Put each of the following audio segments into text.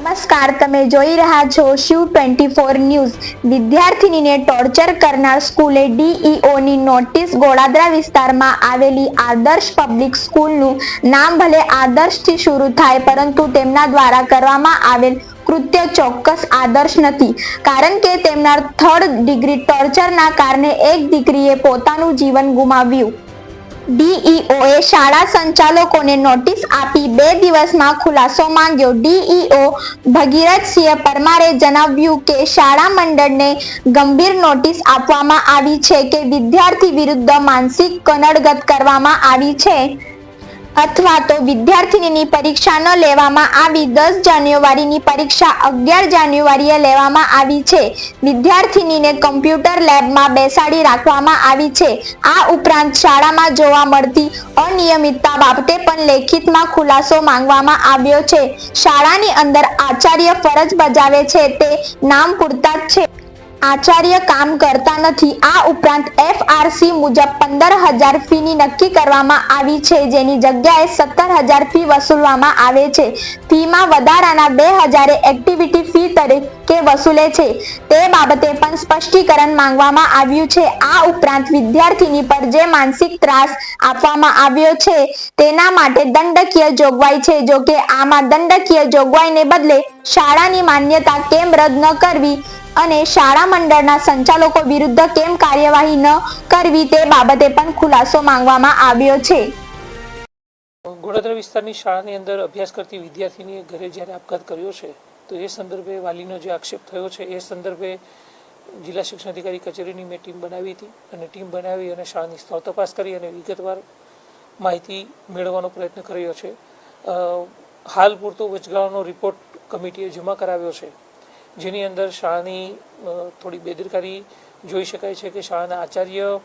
નમસ્કાર, તમે જોઈ રહ્યા છો શિવ ટ્વેન્ટી ફોર ન્યૂઝ. વિદ્યાર્થિનીને ટોર્ચર કરનાર સ્કૂલે ડીઈઓની નોટિસ ગોળાદરા વિસ્તારમાં આવેલી આદર્શ પબ્લિક સ્કૂલનું નામ ભલે આદર્શથી શરૂ થાય, પરંતુ તેમના દ્વારા કરવામાં આવેલ કૃત્ય ચોક્કસ આદર્શ નથી. કારણ કે તેમના થર્ડ ડિગ્રી ટોર્ચરના કારણે એક દીકરીએ પોતાનું જીવન ગુમાવ્યું. ડીઈઓએ શાળા સંચાલકોને નોટિસ આપી બે દિવસમાં ખુલાસો માંગ્યો. ડીઈઓ ભગીરથસિંહ પરમારે જણાવ્યું કે શાળા મંડળને ગંભીર નોટિસ આપવામાં આવી છે કે વિદ્યાર્થી વિરુદ્ધ માનસિક કનડગત કરવામાં આવી છે. અથવા તો વિદ્યાર્થીની પરીક્ષા ન લેવામાં આવી, દસ જાન્યુઆરીની પરીક્ષા અગિયાર જાન્યુઆરીએ લેવામાં આવી છે. વિદ્યાર્થીનીને કમ્પ્યુટર લેબમાં બેસાડી રાખવામાં આવી છે. આ ઉપરાંત શાળામાં જોવા મળતી અનિયમિતતા બાબતે પણ લેખિતમાં ખુલાસો માંગવામાં આવ્યો છે. શાળાની અંદર આચાર્ય ફરજ બજાવે છે, તે નામ પૂરતા જ છે. આચાર્ય કામ કરતા નથી. આ ઉપરાંત એફઆરસી મુજબ પંદર ફીની નક્કી કરવામાં આવી છે. જેની જગ્યાએ સત્તર ફી વસૂલવામાં આવે છે. ફીમાં વધારાના બે એક્ટિવિટી ફી તરીકે વસૂલે છે. તે બાબતે પણ સ્પષ્ટીકરણ માંગવામાં આવ્યું છે. આ ઉપરાંત વિદ્યાર્થીની પર જે માનસિક ત્રાસ આપવામાં આવ્યો છે, તેના માટે દંડકીય જોગવાઈ છે. જો કે આમાં દંડકીય જોગવાઈને બદલે શાળાની માન્યતા કેમ રદ ન કરવી અને શાળા મંડળના સંચાલકો વિરુદ્ધ કેમ કાર્યવાહી ન કરવી તે બાબતે પણ ખુલાસો માંગવામાં આવ્યો છે. ગોડાદરા વિસ્તારની શાળાની અંદર અભ્યાસ કરતી વિદ્યાર્થીનીએ ઘરે જ્યારે આપઘાત કર્યો છે, તો એ સંદર્ભે વાલીનો જે આક્ષેપ થયો છે, એ સંદર્ભે જિલ્લા શિક્ષણ અધિકારી કચેરીની મેં ટીમ બનાવી હતી અને ટીમ બનાવી અને શાળાની સ્થળ તપાસ કરી અને વિગતવાર માહિતી મેળવવાનો પ્રયત્ન કર્યો છે. હાલ પૂરતો વચગાળાનો રિપોર્ટ કમિટીએ જમા કરાવ્યો છે. જેની અંદર શાળાની થોડી બેદરકારી જોઈ શકાય છે કે શાળાના આચાર્ય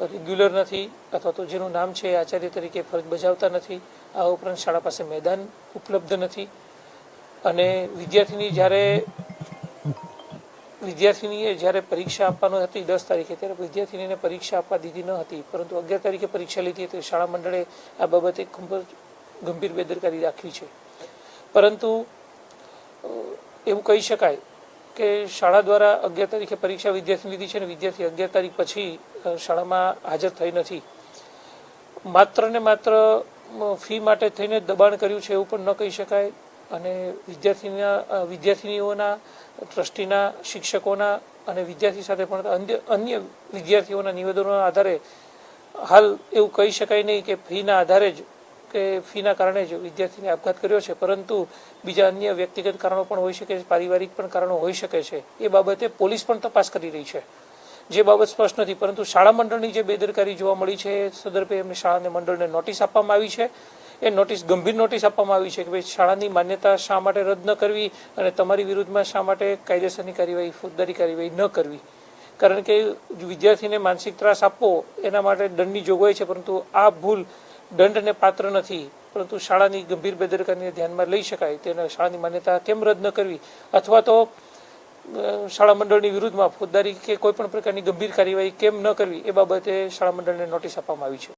રેગ્યુલર નથી અથવા તો જેનું નામ છે આચાર્ય તરીકે ફરજ બજાવતા નથી. આ ઉપરાંત શાળા પાસે મેદાન ઉપલબ્ધ નથી. અને વિદ્યાર્થીની જ્યારે, વિદ્યાર્થીનીએ જ્યારે પરીક્ષા આપવાનું હતી દસ તારીખે, ત્યારે વિદ્યાર્થીનીને પરીક્ષા આપવા દીધી ન હતી. પરંતુ અગિયાર તારીખે પરીક્ષા લીધી હતી. શાળા મંડળે આ બાબતે ખૂબ જ ગંભીર બેદરકારી રાખી છે. પરંતુ એવું કહી શકાય કે શાળા દ્વારા અગિયાર તારીખે પરીક્ષા વિદ્યાર્થી લીધી છે અને વિદ્યાર્થી અગિયાર તારીખ પછી શાળામાં હાજર થઈ નથી. માત્ર ને માત્ર ફી માટે થઈને દબાણ કર્યું છે એવું પણ ન કહી શકાય અને વિદ્યાર્થીના વિદ્યાર્થીનીઓના, ટ્રસ્ટીના, શિક્ષકોના અને વિદ્યાર્થી સાથે પણ અન્ય વિદ્યાર્થીઓના નિવેદનોના આધારે હાલ એવું કહી શકાય નહીં કે ફીના આધારે જ કે ફીના કારણે જ વિદ્યાર્થીને આપઘાત કર્યો છે, પરંતુ બીજા અન્ય વ્યક્તિગત કારણો પણ હોઈ શકે છે, પારિવારિક પણ કારણો હોઈ શકે છે. એ બાબતે પોલીસ પણ તપાસ કરી રહી છે. જે બાબત સ્પષ્ટ નથી, પરંતુ શાળા મંડળની જે બેદરકારી જોવા મળી છે સંદર્ભે એમને શાળાને મંડળને નોટિસ આપવામાં આવી છે. એ નોટિસ, ગંભીર નોટિસ આપવામાં આવી છે કે ભાઈ શાળાની માન્યતા શા માટે રદ ન કરવી અને તમારી વિરુદ્ધમાં શા માટે કાયદેસરની કાર્યવાહી, ફોજદારી કાર્યવાહી ન કરવી. કારણ કે વિદ્યાર્થીને માનસિક ત્રાસ આપવો એના માટે દંડની જોગવાઈ છે, પરંતુ આ ભૂલ દંડને પાત્ર નથી, પરંતુ શાળાની ગંભીર બેદરકારીને ધ્યાનમાં લઈ શકાય તેને શાળાની માન્યતા કેમ રદ ન કરવી? અથવા તો શાળા મંડળની વિરુદ્ધમાં ફોજદારી કે કોઈ પણ પ્રકારની ગંભીર કાર્યવાહી કેમ ન કરવી એ બાબતે શાળા મંડળને નોટિસ આપવામાં આવી છે.